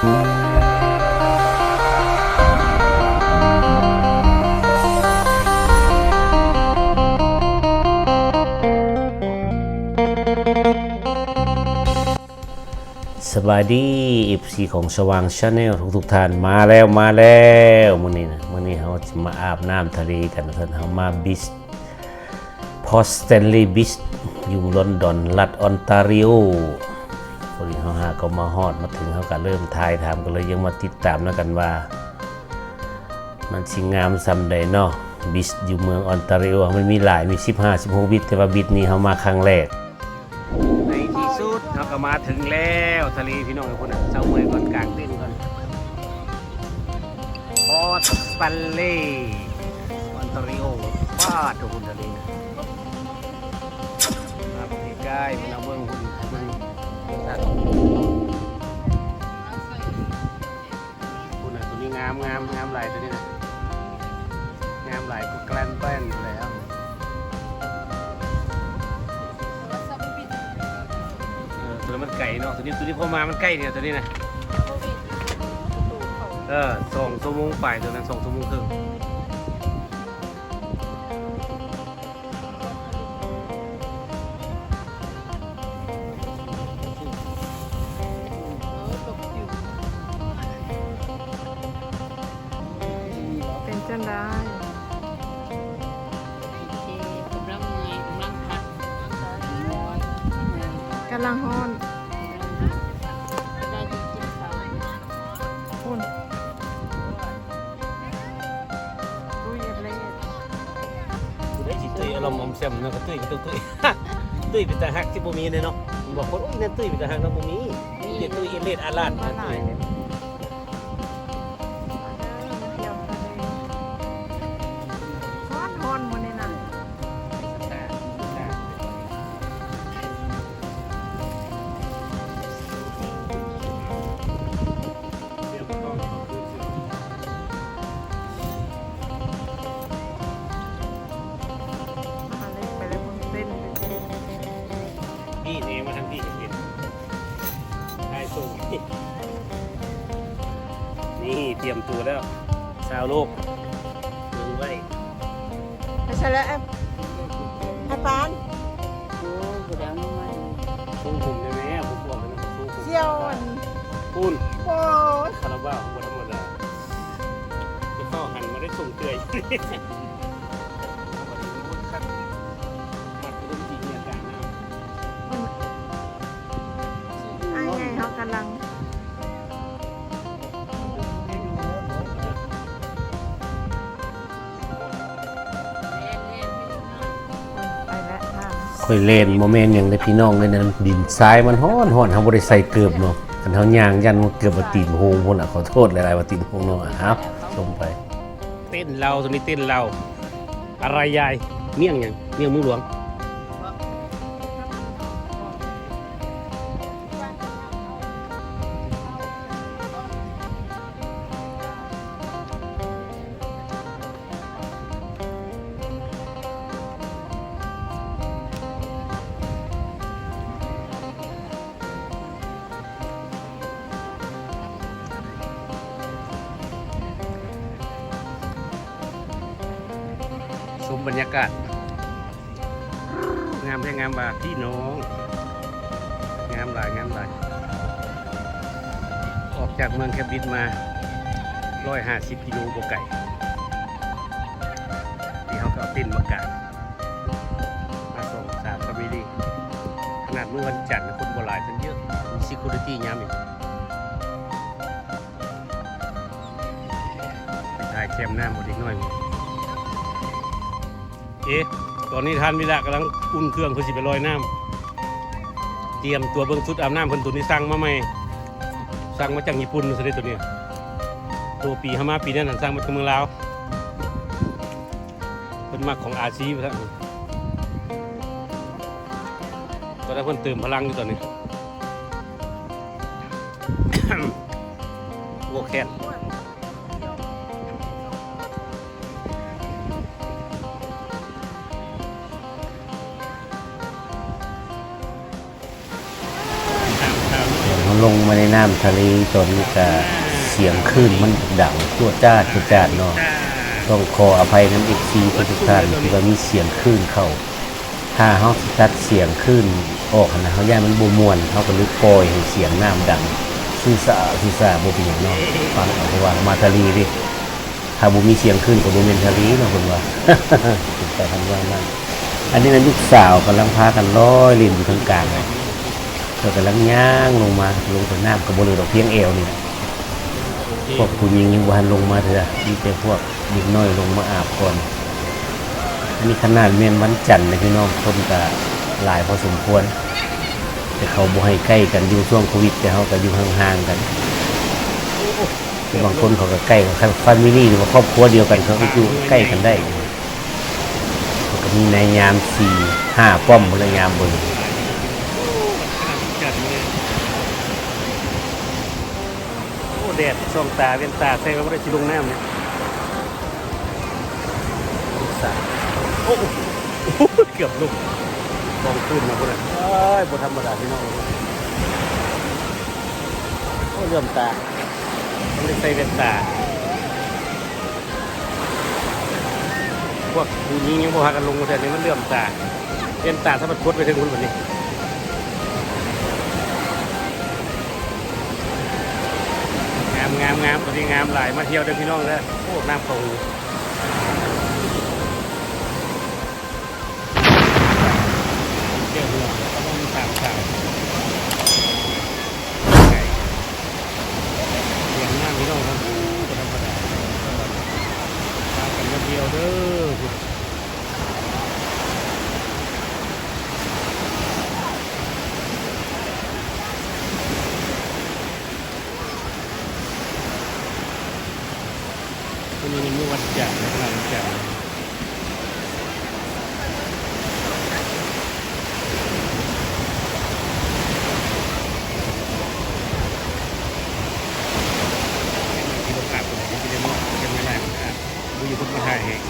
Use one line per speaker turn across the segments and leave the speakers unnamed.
สบายดีอีพีของสว่างชาแนลทุกๆท่านมาแล้วมาแล้วมื้อนี้นะมื้อนี้เราจะมาอาบน้ำทะเลกันท่านเรามาบิสพอสเตนลีย์บิสอยู่ลอนดอนรัฐออนตาริโอ อดีเขาหาก็มาฮอดมาถึงเขาก็เริ่มทายทำกันเลยยังมาติดตามแล้วกันว่า มันสิงงามซำใดเนาะบิสอยู่เมืองออนตาริโอมันมีหลายมี 15 16 บิสแต่ว่าบิสนี้เขามาครั้งแรกในที่สุดเราก็มาถึงแล้วทะเลพี่น้องทุกคนเจ้าเมยก่อนกลางเต้นก่อนพอสปันเล่ออนตาริโอฟาดทุกคนทะเลนะมาเบิ่งใกล้ๆมันเอาามงามงามหลายตัวนี้นะงามหลายก็แกลนแป้นแล้วเออตัวนั้นมันไก่เนาะตัวนี้ตัวนี้พอมามันใกล้เนี่ยตัวนี้นะเออสองชั่วโมงไปตัวนั้นสองชั่วโมงครึ่ง
กำลัง
ฮ้อน
ได้ดีจิตเขา
คุณรู้เย็บเลย
ตัวได้สิตุ้ยอารมณ์อมแซมเนาะก็ตุ้ยก็ตุ้ยตุ้ยตุ้ยเป็นตาฮักที่บ่มีเลยเนาะบอกคนโอ้ยนั่นตุ้ยเป็นตาฮักเนาะบ่มีมีแต่ตุ้ยเอเลดอาลาด
มา
นั่น
หลา
ตุ้
ย นะ
ส่งผมเที่
ยวอัน
ปูน
โอ้ย
คาราบาวบ่ธรรมดาจะเข้าหันมาได้ส่งเตือยมัดเรื่องจริงเนี่ยการน้
ไอ้ไงเขากำลัง ค่
อยเล่นโมเมนต์อย่างในพี่น้องเลยนะดินทรายมันห้อนห้อนเขาบริใส่เกือบเนาะกันเขาย่างยันมันเกือบมาตีนโฮงพุ่นอะขอโทษหลายๆมาตีนโฮงเนาะครับชมไป เต้นเราตัวนี้เต้นเรา อะไรยายเมี่ยงยังเมี่ยงมุ้งหลวง มบรรยากาศ งามแค่งามบ่าพี่น้อง งามหลายงามหลาย ออกจากเมืองแคบินมา150กิโลกว่าไก่ที่เขาก็เอาตินมากางมาส่งสามฟามิลี่ขนาดเมื่อวันจันทร์คนบ่หลายกันเยอะ มี security ย้ำอีกไปถ่ายแคมหน้าหมดอีกหน่อย เอ๊ะตอนนี้ท่านวิละกำลังอุ่นเครื่องเพื่อสิไปลอยน้ำเตรียมตัวเบิ้งชุดอาบน้ำเพิ่นตัวนี้สั่งมาใหม่สั่งมาจากญี่ปุ่นสิได้ตัวนี้ตัวปีห้ามาปีนั้นนะสั่งมาจากเมืองลาวเพิ่นมักของอาซีไปทั้งตอนนั้เพิ่นเติมพลังอยู่ตอนนี้โวแค ลง
มาในน้ำทะเลตอนนี้ก็เสียงคลื่นมันดังทั่วจ้าจุดจาดเนาะต้องขออภัยน้ำอีกทีทุกท่านที่ว่ามีเสียงคลื่นเข้า ถ้าเฮาสิตัดเสียงคลื่นออกนะเฮาย่านมันบ่ม่วนเฮาก็เลยปล่อยให้เสียงน้ำดังซื่อสะซื่อสะบ่เป็นหยังเนาะฟังเอาเพราะว่ามาทะเลดิถ้าบ่มีเสียงคลื่นก็บ่แม่นทะเลเนาะเพิ่นว่าแต่ทำว่านั้นอันนี้นะลูกสาวกำลังพากันลอยลินอยู่ทางกลางเลย เธอกำลังย่างลงมาลงไปน้ำก็บ่เลยดอกเพียงเอวนี่แหละพวกผู้หญิงยังบ่ทันลงมาเถอะมีแต่พวกเด็กน้อยลงมาอาบก่อนอันนี้ขนาดเมียนวันจันทร์นะพี่น้องคนก็หลายพอสมควร แต่เขาบ่ให้ใกล้กันอยู่ช่วงโควิดแต่เขาก็อยู่ห่างๆกันแต่บางคนเขาก็ใกล้กับฟามิลี่หรือว่าครอบครัวเดียวกันเขาก็อยู่ใกล้กันได้เขาก็มีในยามสี่ห้าป้อมบนยามบน
จัดเลยโอ้ แดดส่องตาเวียนตาใส่ก็ไม่ได้ชิลงน้ำเนี่ยสาโอ้เกือบลุกกองขึ้นมาพุ่นอะเอ้ยบ่ธรรมดาพี่น้องโอ้เลื่มตาไม่ได้ใส่เวียนตาพวกผู้หญิงยังบ่พากันลงมาแต่นี่มันเลื่อมตาเวียนตาถ้ามันพุดไปถึงคุณแบบนี้ามงามๆตัวนี้งามหลายมาเที่ยวเด้อพี่น้องเด้อโอ้น้ำเขาหูเที่ยวเรือก็ต้องมีสามสาวไก่เลี้ยงน้ำพี่น้องครับโอ้บ่ธรรมดาตามกันมาเที่ยวเด้อี้วันจันทร์นะครับวันจันทร์ที่เราขาดตรงนี้ที่เรียกว่เป็นไม่ได้มันขาดดูอยู่คนมาถ่ายเอง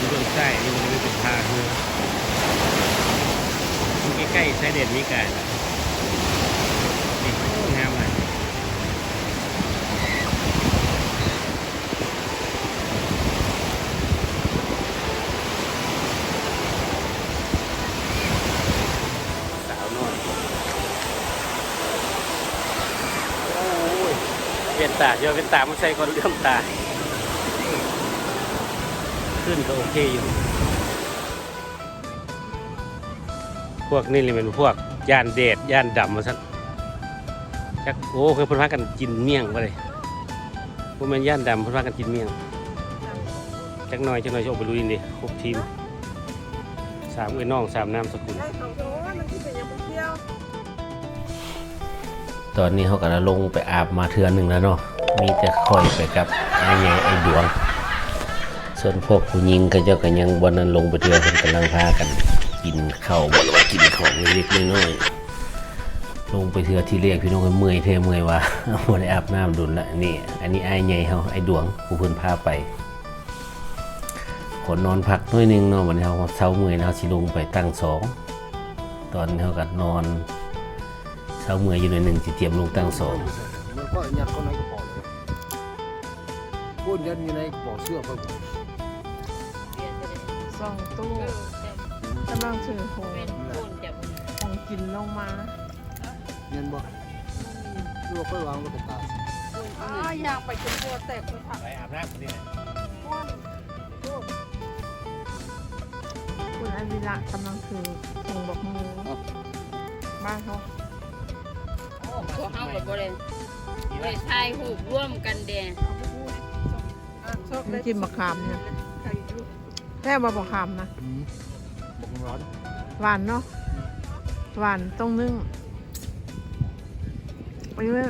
ดูเรื่องไส้นี่มันไม่เป็นทาคือใกล้ๆไส้เด็ดมีไก่ละนี่งามเลย สาวน้อยโอ้ยเวียน ตาเดี๋ยวเวียนตามันใส่ก่อนเลื่อมตา ขึ้นก็โอเคอยู่ พวกนี่เลยเป็นพวกย่านเดดย่านดำมาสักจักโอ้เคยพิ่นพากันกินเมี่ยงมาเลยพวกมันย่านดำพิ่นพากันกินเมี่ยงจักหน่อยจักหน่อยจะออกไปลุยดิครบทีมสามเอ้ยน้องสามน้ำสกุล
ตอนนี้เขาก็ลงไปอาบมาเทือนหนึ่งแล้วเนาะ มีแต่คอยไปกับไอ้ใหญ่ไอ้ดวง ส่วนพวกผู้หญิงก็เจ้าก็ยังบนนั้นลงไปเทือเพิ่นกำลังพากัน กินข้าวบ่หรือว่ากินของเล็กน้อยลงไปเทือที่เรียกพี่น้องก็เมื่อยเทเมื่อยว่าบ่ได้อาบน้ำดุนละนี่ อันนี้ไอ้ใหญ่เฮาไอ้ดวงผู้เพิ่นพาไปขอนอนพักน้อยหนึงเนาะวันนี้เฮาเช้าเมื่อยแล้วสิลงไปตั้งสองตอนนี้เฮาก็นอนเช้าเมื่อยอยู่หน่อยหนึ่งสิเตรียมลงตั้งสอง
มันยัดเข้าในกระเป๋าเลยพูดยัดอยู่ในกเป๋าเสื้อเขา
สองตู้กำลังถือโห
เป็นคนจะ
ของกินลงมา
เงินบ่ที่ว่าค่อยวางไว้กับตา
อ้าอยากไปจนตัวแตกเลยค่ะ
ไปอาบน้ำนี่แหละ
คุณอวิระกำลังถือถุงดอกมือบ้านเขา
พวกเขากับบริบริถ่ายรูร่วมกันเด น
ไม่กินมะขามเนี่ยแค่มาบะขามนะ
บอกร้อน
หวานเนาะหวานต้องนึ่งไปเว้ย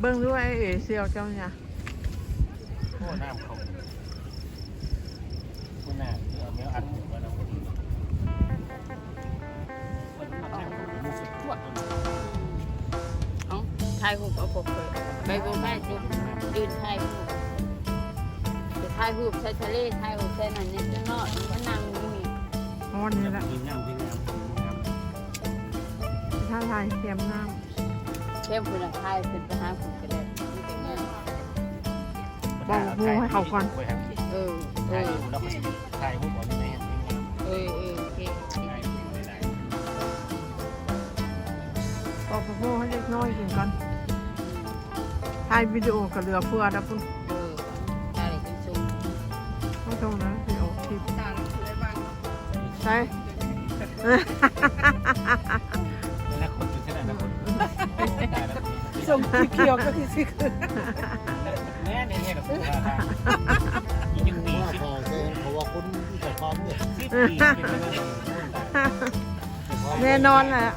เบิ้งด้วยไอ้เอ๋เซียวเจ้าเนี่ย
โอ้น้ำเขาคุณน่ะเอาเนื้ออัดอยู่ว่าเราคนนี้มันมาแข่งกับมุสลิมตัวนี้
เอาถ่ายรูปเอาปกเลยไปบนแม่สิ ยืนถ่ายรูปจะถ่ายรูปใช้ทะเลถ่ายรูปใช้นั่นนี่จะนาะมันนั่งอยู่นี่
เพราะวันนี้แหละ
มีน้ำที่งาม
มาถ่ายเตรียมน้
เข้มคุณทายเป็นไปหาคุณกันเลยนี่เป็นไงำ
บอกงูให้เขาก่อน
เออเอ
ถ่าย
อ
รูปแล้วก็ถ่ายรูปเอาใน
เออเออโอเค
บอกพ่อให้เล็กน้อยกินก่อน ถ่ายวิดีโอกับเรือเพื่อนะคุณ
เออถ่ายเป็นซุ้ม
ต้องชมนะวิดีโอคลิปใช่
แล้วคนถึงขนาดนั้นคน
ส่งที่เกี่ยวก็ที่สิ
แม่เนี่ยเนี่ยเราพูดว่ายี่สิบปี
ว่า
สิบ
พอแกเพราะว่าคนที่จะพร้อมเนี่ย
สิบปีเป็นไปได้
แน่นอนแหละ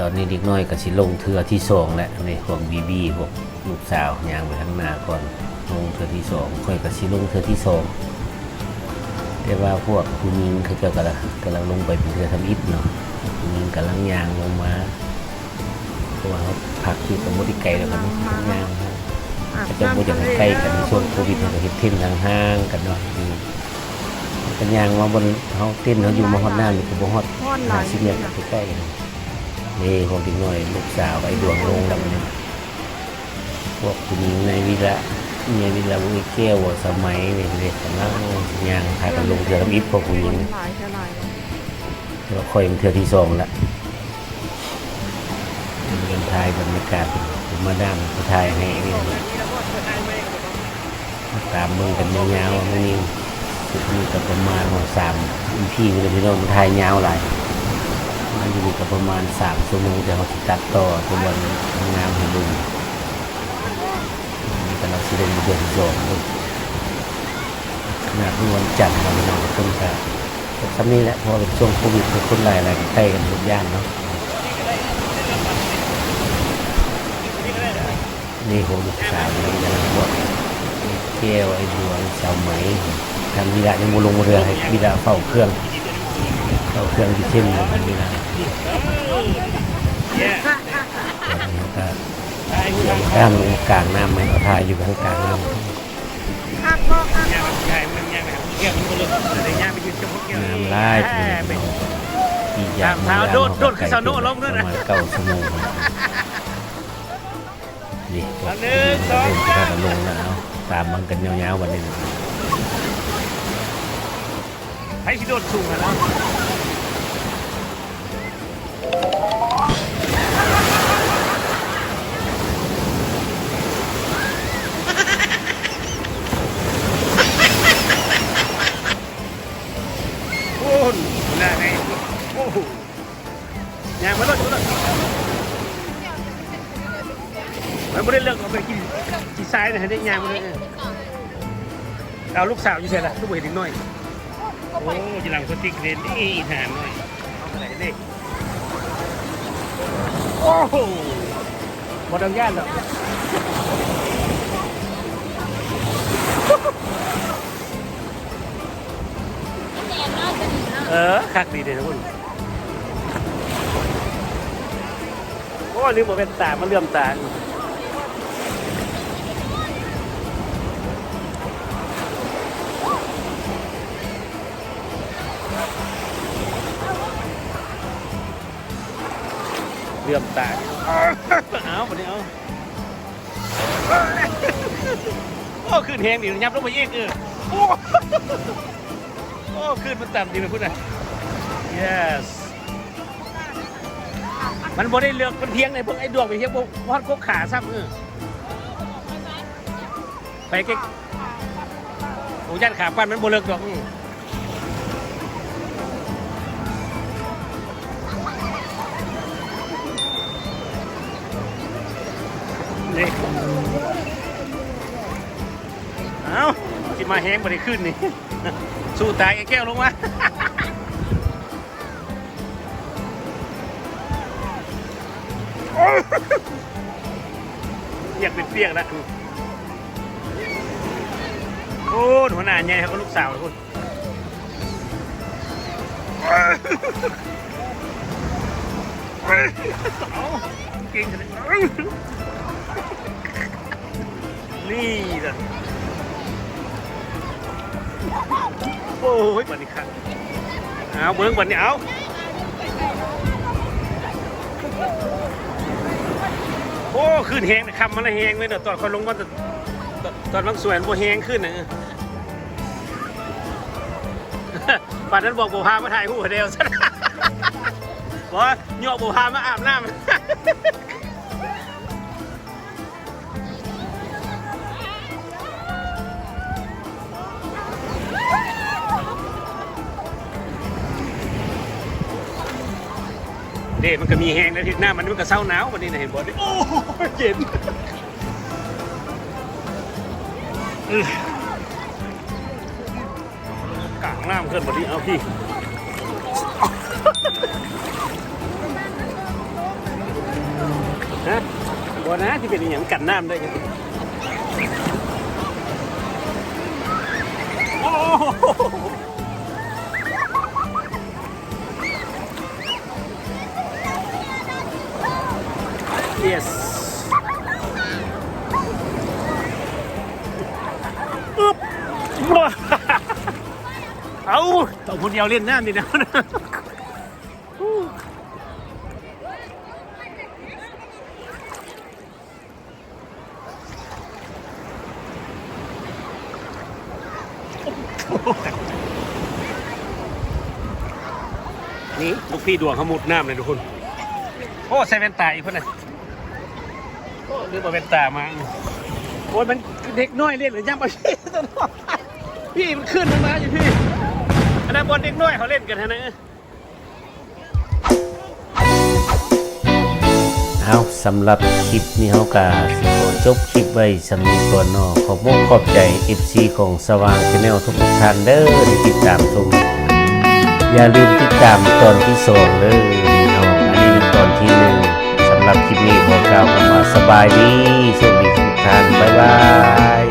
ตอนนี้เด็กน้อยก็สิลงเทือที่สองแล้วนี่พวกบีบีพวกลูกสาวยางไปข้างหน้าก่อนลงเทือที่สองค่อยก็สิลงเทือที่สองแต่ว่าพวกผู้หญิงเขาเจะกำลังกำลังลงไปเป็นเทือทำอิฐเนาะผู้หญิงกำลังยางลงมาเพราะว่าเขาพักอยู่กับมดิไกลแล้วกันยาง
อาบ
ก็จะบ่จะ
น้ำทะเล
ใกล้กันในช่วงโควิดมันก็เฮ็ดเต้นห่างๆกันเนาะอืมกันยางมาบนเฮาเต้นเฮาอยู่มาฮอดหน้านี่ก็บ่ฮอด
ห้อนหลาย
50เมตรใกล้ๆกั นนี่พวกเด็กน้อยลูกสาวไอ้ดวงลงแล้วมันพวกผู้หญิงในวิระเมียวิระวงแก้วสมัยนี่เด็กกำลังย่างพากันลงเรือลำอิฐพวกผู้หญิง
แลาย
เราคอยเป็นเทือที่สองละเดินทายบรรยากาศผมมาด้านผู้ทายให้เนี่นะตามเมืองกันยาวๆว่ามันนี่สุดนี้ก็ประมาณว่าสามพี่ก็เลยพี่น้องมันทายยาวหลาย มันอยู่กับประมาณสามชั่วโมงแต่เขาสิตัดต่อตัววันงามให้ดูนี่ก็เราสิลงเดือนที่สองเลยขนาดวันจันทร์เราพี่น้องคนก็คำนี้แหละเพอเป็นช่วงโควิดคนหลายอะไรใกล้กันทุกย่านเนาะนี่ผมลูกสาวนี่กำลังบวชเที่ยวไอ้บัวสาวไหมทำวีระยังบุลงเรือให้วีระเฝ้าเครื่อง เฝ้าเครื่องที่เข้มของวีระก็ข้ามลงกลางน้ำไหมเอาทายอยู่ข้างกลางน้ำ
คักบอกคัก
ย่างมันใหญ่มันย่างไปเกี่ยเลยแต่ย่างไปยืนจมูกเกี่ยว
น้ำลาย
แหม
ปีอยาก
เท้าโดดโดดขึ้นสาวโน่ลงด้วยนะ
ประเก้าชั่วโมงนี่
หนึ่งสองสาม
ลงแล้วตามมันกันยาวๆวันนี้
ให้สิโดดสูงอะ จีซ้ายนะฮะได้ยางมาเลยเอาลูกสาวอยู่เฉยละลูกเห็นอีกหน่อย โอ้จีหลังสติ๊กเรนนี่อีหานหน่อยเอาไปไหนนี่โอ้โหบอดังย่านหรอกเออคักดีเลยทุกคนโอ้ลืมบอกเป็นตามันเลื่อมตา ลื่อมตาเอาวันนี้เอาโอ้ขึ้นแหงดิยับลงมาเองเออโอ้โอ้ขึ้นมันต่ำดีไปพูดนะ yes มันบ่ได้เลือกมันเพียงในพวกไอ้ดวงไปเพียงพวกวอดพวกขาซ้ำเออไปเก๊กโอ้ยันขาปั้นมันบ่เลิกดอก อื้อนี่เอาสิมาแห้งบ่ได้ขึ้นนี่ สู้ตายไอ้แก้วลงมาอยกเป็นเปียกแล้วโอ้หัวหน้าใหญ่ครับลูกสาวคุณเอาเก่งขนาด นี่นะโอ้ยวันนี้ครับเอาเบิ้งวันนี้เอาโอ้ขึ้นแหงนะคำมันละแหงเลยเนอะตอนคนลงมันตอตอนตอนบางส่วนโบแหงขึ้นนะป่านนั้นบอกโบพามาถ่ายคู่กับเดียวซะบอกว่าโยกโบพามาอาบน้ำ ดมันก็มีแห้งแล้วที่หน้ามันมันก็เศร้าหนาววันนี้นะเห็นบ่ดิโอ้เย็นกางน้ำขึ้นบ่ดิเอาพี่ฮะบ่นะที่เป็นอย่างกันน้ำได้ยังโอ้ เอาต่อคนเดียวเล่นน้ำดีนะนี่ลูกพี่ดวงเขามุดน้ำเลยทุกคน โอ้ใส่แว่นตาอีกคนน่ะโอ้ลืมเอาแว่นตามา โอ้ยมันเด็กน้อยเล่นหรือยังปพี่ตลอด พี่มันขึ้นมันมาอยู่พี่อันนั้นบอลเด็กน้อยเขาเล่นกันฮะนะ
เอาสำหรับคลิปนี้เขากาสิขอจบคลิปไว้สำนีก่อนเนอขอบมกขอบใจ FC ของสว่างชาแนลทุกๆท่านเด้อที่ติดตามชมอย่าลืมติดตามตอนที่สองเด้อพี่น้องอันนี้เป็นตอนที่หนึ่งสำหรับคลิปนี้ขอกล่าวคำว่าสบายดีโชคดีทุกท่านบ๊ายบาย